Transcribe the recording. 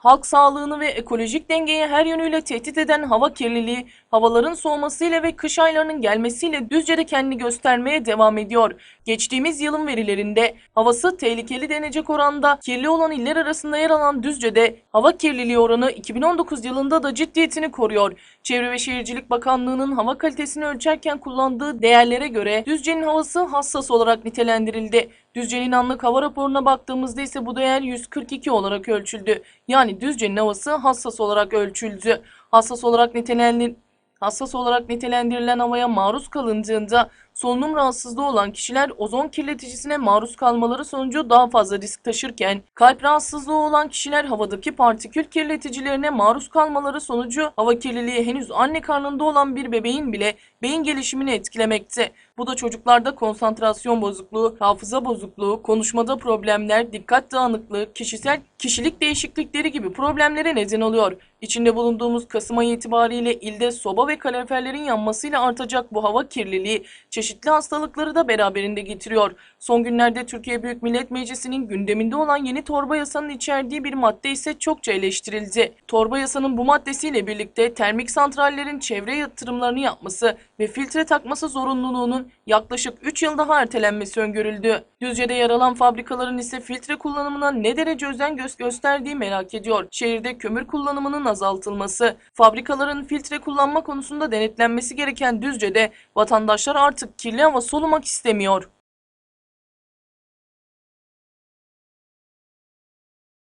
Halk sağlığını ve ekolojik dengeyi her yönüyle tehdit eden hava kirliliği, havaların soğumasıyla ve kış aylarının gelmesiyle Düzce'de kendini göstermeye devam ediyor. Geçtiğimiz yılın verilerinde havası tehlikeli denecek oranda kirli olan iller arasında yer alan Düzce'de hava kirliliği oranı 2019 yılında da ciddiyetini koruyor. Çevre ve Şehircilik Bakanlığı'nın hava kalitesini ölçerken kullandığı değerlere göre Düzce'nin havası hassas olarak nitelendirildi. Düzce'nin anlık hava raporuna baktığımızda ise bu değer 142 olarak ölçüldü. Yani Düzce'nin havası hassas olarak ölçüldü. Hassas olarak nitelendir Hassas olarak nitelendirilen havaya maruz kalındığında solunum rahatsızlığı olan kişiler ozon kirleticisine maruz kalmaları sonucu daha fazla risk taşırken kalp rahatsızlığı olan kişiler havadaki partikül kirleticilerine maruz kalmaları sonucu hava kirliliği henüz anne karnında olan bir bebeğin bile beyin gelişimini etkilemekte. Bu da çocuklarda konsantrasyon bozukluğu, hafıza bozukluğu, konuşmada problemler, dikkat dağınıklığı, kişisel kişilik değişiklikleri gibi problemlere neden oluyor. İçinde bulunduğumuz Kasım ayı itibariyle ilde soba ve kaloriferlerin yanmasıyla artacak bu hava kirliliği çeşitli hastalıkları da beraberinde getiriyor. Son günlerde Türkiye Büyük Millet Meclisi'nin gündeminde olan yeni torba yasanın içerdiği bir madde ise çokça eleştirildi. Torba yasanın bu maddesiyle birlikte termik santrallerin çevre yatırımlarını yapması ve filtre takması zorunluluğunun yaklaşık 3 yıl daha ertelenmesi öngörüldü. Düzce'de yer alan fabrikaların ise filtre kullanımına ne derece özen gö- gösterdiği merak ediyor. Şehirde kömür kullanımının azaltılması, fabrikaların filtre kullanma konusunda denetlenmesi gereken Düzce'de vatandaşlar artık kirli hava solumak istemiyor.